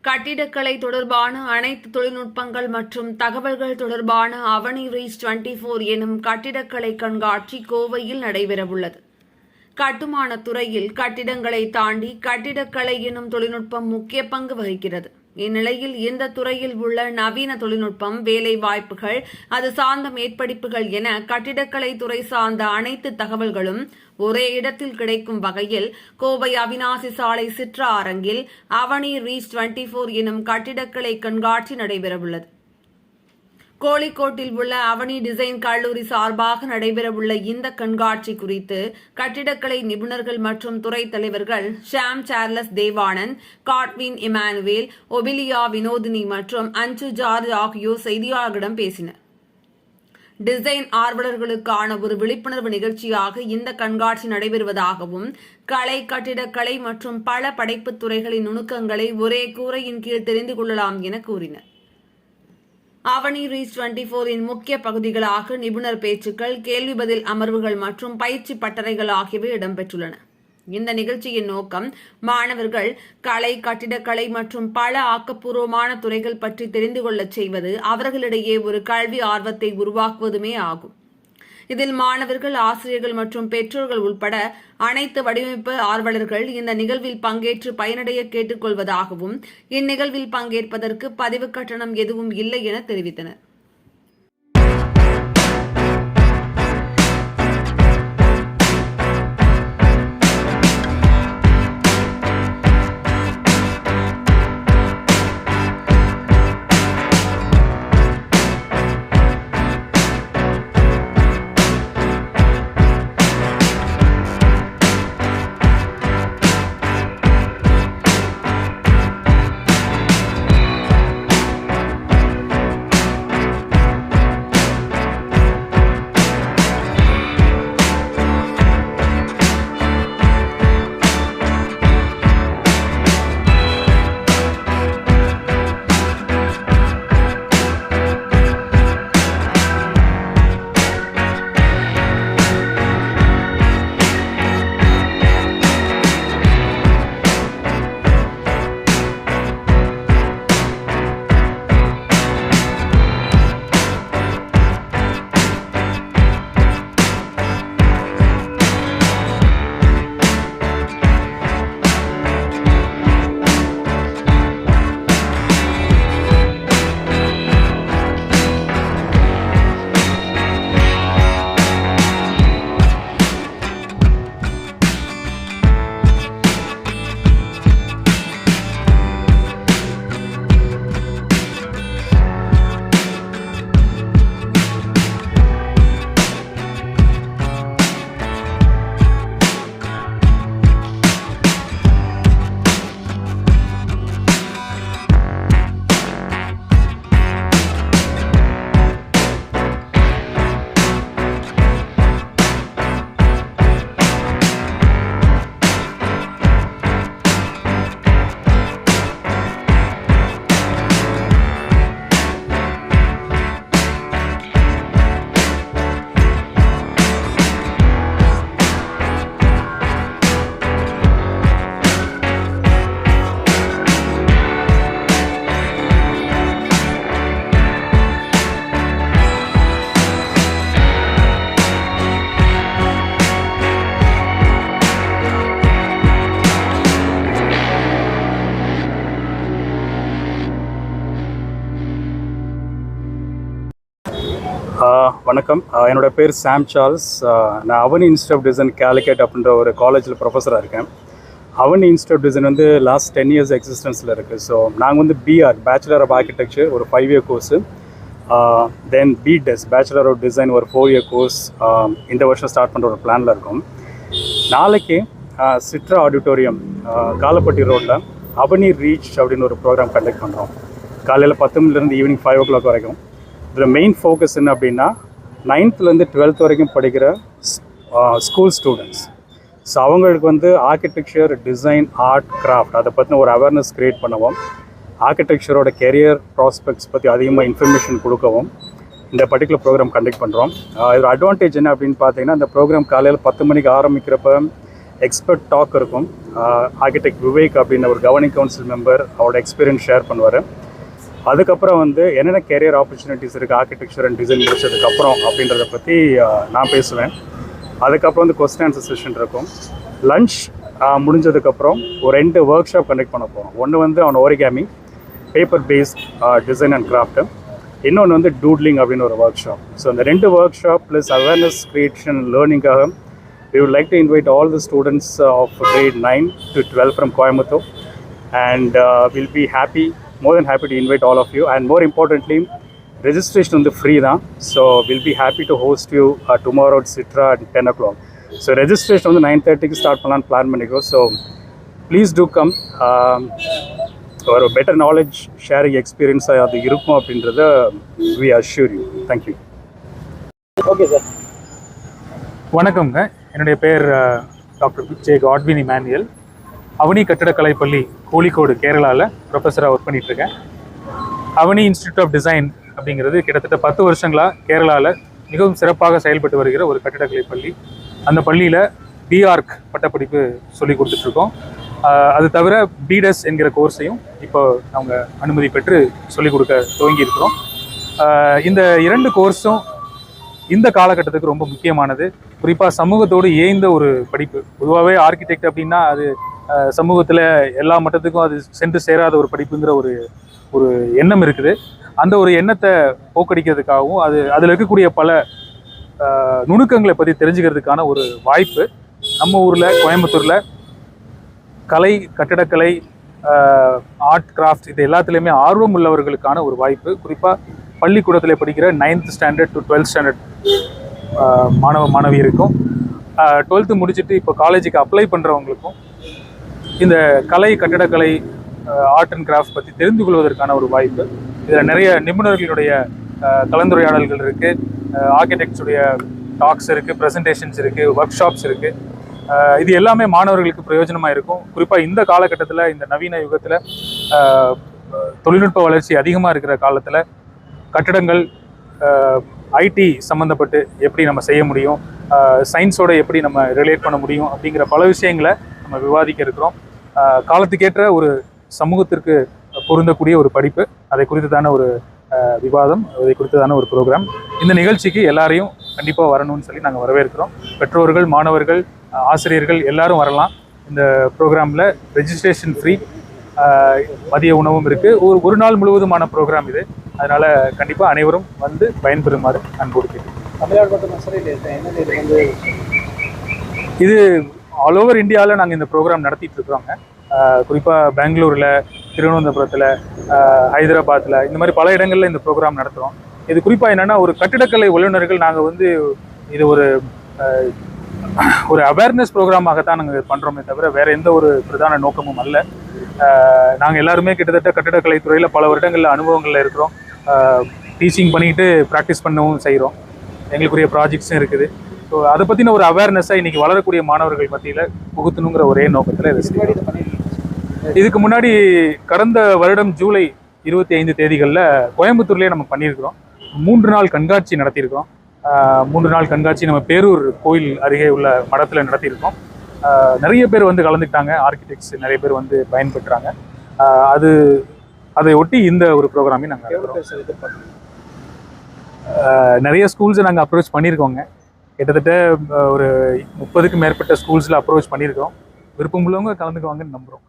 கட்டிடக்கலை தொடர்பான அனைத்து தொழில்நுட்பங்கள் மற்றும் தகவல்கள் தொடர்பான அவனி ரீச் டுவெண்ட்டி ஃபோர் எனும் கட்டிடக்கலை கண்காட்சி கோவையில் நடைபெறவுள்ளது. கட்டுமானத் துறையில் கட்டிடங்களை தாண்டி கட்டிடக்கலை எனும் தொழில்நுட்பம் முக்கிய பங்கு வகிக்கிறது. இந்நிலையில் இந்த துறையில் உள்ள நவீன தொழில்நுட்பம் வேலை வாய்ப்புகள் அது சார்ந்த மேற்படிப்புகள் என கட்டிடக்கலை துறை சார்ந்த அனைத்து தகவல்களும் ஒரே இடத்தில் கிடைக்கும் வகையில் கோவை அவினாசி சாலை சிற்றா அரங்கில் அவனி ரீச் டுவெண்ட்டி ஃபோர் எனும் கட்டிடக்கலை கண்காட்சி நடைபெறவுள்ளது. கோழிக்கோட்டில் உள்ள அவனி டிசைன் கல்லூரி சார்பாக நடைபெறவுள்ள இந்த கண்காட்சி குறித்து கட்டிடக்கலை நிபுணர்கள் மற்றும் துறை தலைவர்கள் Sham Charles Devanand Godwin Emmanuel Ophelia Vinodhini மற்றும் அஞ்சு ஜார்ஜ் ஆகியோர் செய்தியாளர்களிடம் பேசினர். டிசைன் ஆர்வலர்களுக்கான ஒரு விழிப்புணர்வு நிகழ்ச்சியாக இந்த கண்காட்சி நடைபெறுவதாகவும் கலை கட்டிடக்கலை மற்றும் பல படைப்புத் துறைகளின் நுணுக்கங்களை ஒரே கூரையின் கீழ் தெரிந்து கொள்ளலாம் என கூறினர். அவனி ரீச் டுவெண்ட்டி ஃபோரின் முக்கிய பகுதிகளாக நிபுணர் பேச்சுக்கள் கேள்வி பதில் அமர்வுகள் மற்றும் பயிற்சி பட்டறைகள் ஆகியவை இடம்பெற்றுள்ளன. இந்த நிகழ்ச்சியின் நோக்கம் மாணவர்கள் கலை கட்டிடக்கலை மற்றும் பல ஆக்கப்பூர்வமான துறைகள் பற்றி தெரிந்து கொள்ளச் செய்வது அவர்களிடையே ஒரு கல்வி ஆர்வத்தை உருவாக்குவதுமே ஆகும். இதில் மாணவர்கள் ஆசிரியர்கள் மற்றும் பெற்றோர்கள் உட்பட அனைத்து வடிவமைப்பு ஆர்வலர்கள் இந்த நிகழ்வில் பங்கேற்று பயனடைய கேட்டுக்கொள்வதாகவும் இந்நிகழ்வில் பங்கேற்பதற்கு பதிவு கட்டணம் எதுவும் இல்லை என தெரிவித்தனர். வணக்கம். என்னோடய என்னோட பேர் சாம் சார்ல்ஸ். நான் Avani institute of design Calicut அப்படின்ற ஒரு காலேஜில் ப்ரொஃபஸராக இருக்கேன். அவனி இன்ஸ்டியூட் ஆஃப் டிசைன் வந்து லாஸ்ட் டென் இயர்ஸ் எக்ஸிஸ்டன்ஸில் இருக்குது ஸோ நாங்கள் வந்து B Arch bachelor of architecture ஒரு five year course then B Des bachelor of design ஒரு ஃபோர் இயர் கோர்ஸ் இந்த வருஷம் ஸ்டார்ட் பண்ணுற ஒரு பிளானில் இருக்கோம். நாளைக்கு சிட்ரா ஆடிட்டோரியம் காலப்பட்டி ரோட்டில் அவனி ரீச் அப்படின்னு ஒரு ப்ரோக்ராம் கண்டக்ட் பண்ணுறோம் காலையில் பத்து மணிலேருந்து ஈவினிங் ஃபைவ் ஓ கிளாக் வரைக்கும். இதில் மெயின் ஃபோக்கஸ் என்ன அப்படின்னா நைன்த்துலேருந்து டுவெல்த் வரைக்கும் படிக்கிற ஸ்கூல் ஸ்டூடெண்ட்ஸ் ஸோ அவங்களுக்கு வந்து ஆர்கிடெக்சர் டிசைன் ஆர்ட் கிராஃப்ட் அதை பற்றின ஒரு அவேர்னஸ் க்ரியேட் பண்ணுவோம். ஆர்கிடெக்சரோட கெரியர் ப்ராஸ்பெக்ட்ஸ் பற்றி அதிகமாக இன்ஃபர்மேஷன் கொடுக்கவும் இந்த பர்டிகுலர் ப்ரோக்ராம் கண்டக்ட் பண்ணுறோம் இதோட அட்வான்டேஜ் என்ன அப்படின்னு பார்த்தீங்கன்னா இந்த ப்ரோக்ராம் காலையில் பத்து மணிக்கு ஆரம்பிக்கிறப்ப எக்ஸ்பர்ட் டாக் இருக்கும். ஆர்கிடெக்ட் விவேக் அப்படின்னு ஒரு கவர்னிங் கவுன்சில் மெம்பர் அவரோட எக்ஸ்பீரியன்ஸ் ஷேர் பண்ணுவார். அதுக்கப்புறம் வந்து என்னென்ன கேரியர் ஆப்பர்ச்சுனிட்டிஸ் இருக்குது ஆர்கிடெக்சர் அண்ட் டிசைன் முடிச்சதுக்கப்புறம் அப்படின்றத பற்றி நான் பேசுவேன். அதுக்கப்புறம் வந்து கொஸ்டின் ஆன்சர் செஷன் இருக்கும். லஞ்ச் முடிஞ்சதுக்கப்புறம் ஒரு ரெண்டு ஒர்க் ஷாப் கண்டக்ட் பண்ண போகிறோம் ஒன்று வந்து அவன் origami paper paste design and craft இன்னொன்று வந்து டூட்லிங் அப்படின்னு ஒரு ஒர்க் ஷாப் ஸோ அந்த ரெண்டு workshop plus awareness creation லேர்னிங்காக we would like to invite all the students of grade nine to twelve from Coimbatore and will be happy more than happy to invite all of you and more importantly registration on the free தான் so we'll be happy to host you uh, tomorrow at Citra at 10 o'clock so registration வந்து nine தேர்ட்டிக்கு start பண்ணலான்னு plan பண்ணிக்கோ so please do come ஒரு better knowledge sharing experience அது இருக்கும் அப்படின்றத we assure you thank you okay sir வணக்கம்ங்க என்னுடைய பேர் அஹ், டாக்டர் ஜே காட்வின் இமானுயல் Avani கட்டிடக்கலை பள்ளி கோழிக்கோடு கேரளாவில் ப்ரொஃபஸராக ஒர்க் பண்ணிகிட்ருக்கேன் அவனி இன்ஸ்டியூட் ஆஃப் டிசைன் அப்படிங்கிறது கிட்டத்தட்ட பத்து வருஷங்களாக கேரளாவில் மிகவும் சிறப்பாக செயல்பட்டு வருகிற ஒரு கட்டிடக்கலை பள்ளி. அந்த பள்ளியில் பிஆர்க் பட்டப்படிப்பு சொல்லி கொடுத்துட்ருக்கோம் அது தவிர பிடெஸ் என்கிற கோர்ஸையும் இப்போ அவங்க அனுமதி பெற்று சொல்லிக் கொடுக்க துவங்கியிருக்கிறோம். இந்த இரண்டு கோர்ஸும் இந்த காலகட்டத்துக்கு ரொம்ப முக்கியமானது. குறிப்பாக சமூகத்தோடு ஏய்ந்த ஒரு படிப்பு. பொதுவாகவே ஆர்கிடெக்ட் அப்படின்னா அது சமூகத்தில் எல்லா மட்டத்துக்கும் அது சென்று சேராத ஒரு படிப்புங்கிற ஒரு ஒரு எண்ணம் இருக்குது. அந்த ஒரு எண்ணத்தை போக்கடிக்கிறதுக்காகவும் அது அதில் இருக்கக்கூடிய பல நுணுக்கங்களை பற்றி தெரிஞ்சுக்கிறதுக்கான ஒரு வாய்ப்பு. நம்ம ஊரில் கோயம்புத்தூரில் கலை கட்டடக்கலை ஆர்ட் கிராஃப்ட் இது எல்லாத்துலேயுமே ஆர்வம் உள்ளவர்களுக்கான ஒரு வாய்ப்பு. குறிப்பாக பள்ளிக்கூடத்தில் படிக்கிற ninth standard to twelfth standard மாணவ மாணவியருக்கும் டுவெல்த்து முடிச்சுட்டு இப்போ காலேஜுக்கு அப்ளை பண்ணுறவங்களுக்கும் இந்த கலை கட்டடக்கலை ஆர்ட் அண்ட் கிராஃப்ட் பற்றி தெரிந்து கொள்வதற்கான ஒரு வாய்ப்பு. இதில் நிறைய நிபுணர்களுடைய கலந்துரையாடல்கள் இருக்குது ஆர்கிடெக்ட்ஸுடைய டாக்ஸ் இருக்குது ப்ரெசன்டேஷன்ஸ் இருக்குது ஒர்க் ஷாப்ஸ் இருக்குது இது எல்லாமே மாணவர்களுக்கு பிரயோஜனமாக இருக்கும். குறிப்பாக இந்த காலகட்டத்தில் இந்த நவீன யுகத்தில் தொழில்நுட்ப வளர்ச்சி அதிகமாக இருக்கிற காலத்தில் கட்டடங்கள் ஐடி சம்மந்தப்பட்டு எப்படி நம்ம செய்ய முடியும் சயின்ஸோட எப்படி நம்ம ரிலேட் பண்ண முடியும் அப்படிங்கிற பல விஷயங்களை நம்ம விவாதிக்க இருக்கிறோம். காலத்துக்கேற்ற ஒரு சமூகத்திற்கு பொருந்தக்கூடிய ஒரு படிப்பு. அதை குறித்ததான ஒரு விவாதம் அதை குறித்ததான ஒரு ப்ரோக்ராம் இந்த நிகழ்ச்சிக்கு எல்லாரையும் கண்டிப்பாக வரணும்னு சொல்லி நாங்கள் வரவேற்கிறோம். பெற்றோர்கள் மாணவர்கள் ஆசிரியர்கள் எல்லாரும் வரலாம். இந்த ப்ரோக்ராமில் ரெஜிஸ்ட்ரேஷன் ஃப்ரீ மதிய உணவும் இருக்குது ஒரு ஒரு நாள் முழுவதுமான ப்ரோக்ராம் இது. அதனால் கண்டிப்பாக அனைவரும் வந்து பயன்பெறுமாறு அன்போடு கேட்டு இது ஆல் ஓவர் இந்தியாவில் நாங்கள் இந்த ப்ரோக்ராம் நடத்திட்டு இருக்கிறோங்க. குறிப்பாக பெங்களூரில் திருவனந்தபுரத்தில் ஹைதராபாத்தில் இந்த மாதிரி பல இடங்களில் இந்த ப்ரோக்ராம் நடத்துகிறோம் இது குறிப்பாக என்னென்னா ஒரு கட்டிடக்கலை வல்லுநர்கள் நாங்கள் வந்து இது ஒரு ஒரு அவேர்னஸ் ப்ரோக்ராமாகத்தான் நாங்கள் பண்ணுறோமே தவிர வேறு எந்த ஒரு பிரதான நோக்கமும் அல்ல. நாங்கள் எல்லாருமே கிட்டத்தட்ட கட்டிடக்கலை துறையில் பல வருடங்களில் அனுபவங்களில் இருக்கிறோம். டீச்சிங் பண்ணிக்கிட்டு ப்ராக்டிஸ் பண்ணவும் செய்கிறோம் எங்களுக்குரிய ப்ராஜெக்ட்ஸும் இருக்குது. ஸோ அதை பற்றின ஒரு அவேர்னஸாக இன்றைக்கி வளரக்கூடிய மாணவர்கள் மத்தியில் புகுத்தணுங்கிற ஒரே நோக்கத்தில் இதை செய்றோம். முன்னாடி இதை பண்ணிருக்கீங்க இதுக்கு முன்னாடி கடந்த வருடம் ஜூலை இருபத்தி ஐந்து தேதிகளில் கோயம்புத்தூர்லேயே நம்ம பண்ணியிருக்கிறோம். மூன்று நாள் கண்காட்சி நடத்தியிருக்கிறோம். ஆஹ் மூன்று நாள் கண்காட்சி நம்ம பேரூர் கோயில் அருகே உள்ள மடத்தில் நடத்தியிருக்கோம். நிறைய பேர் வந்து கலந்துக்கிட்டாங்க. ஆர்கிடெக்ட்ஸ் நிறைய பேர் வந்து பயன்பெற்றாங்க. அது அதை ஒட்டி இந்த ஒரு ப்ரோக்ராமையும் நாங்கள் நிறைய ஸ்கூல்ஸை நாங்கள் அப்ரோச் பண்ணியிருக்கோங்க. கிட்டத்தட்ட ஒரு முப்பதுக்கும் மேற்பட்ட ஸ்கூல்ஸில் அப்ரோச் பண்ணியிருக்கோம் விருப்பம் உள்ளவங்க கலந்துக்குவாங்கன்னு நம்புகிறோம்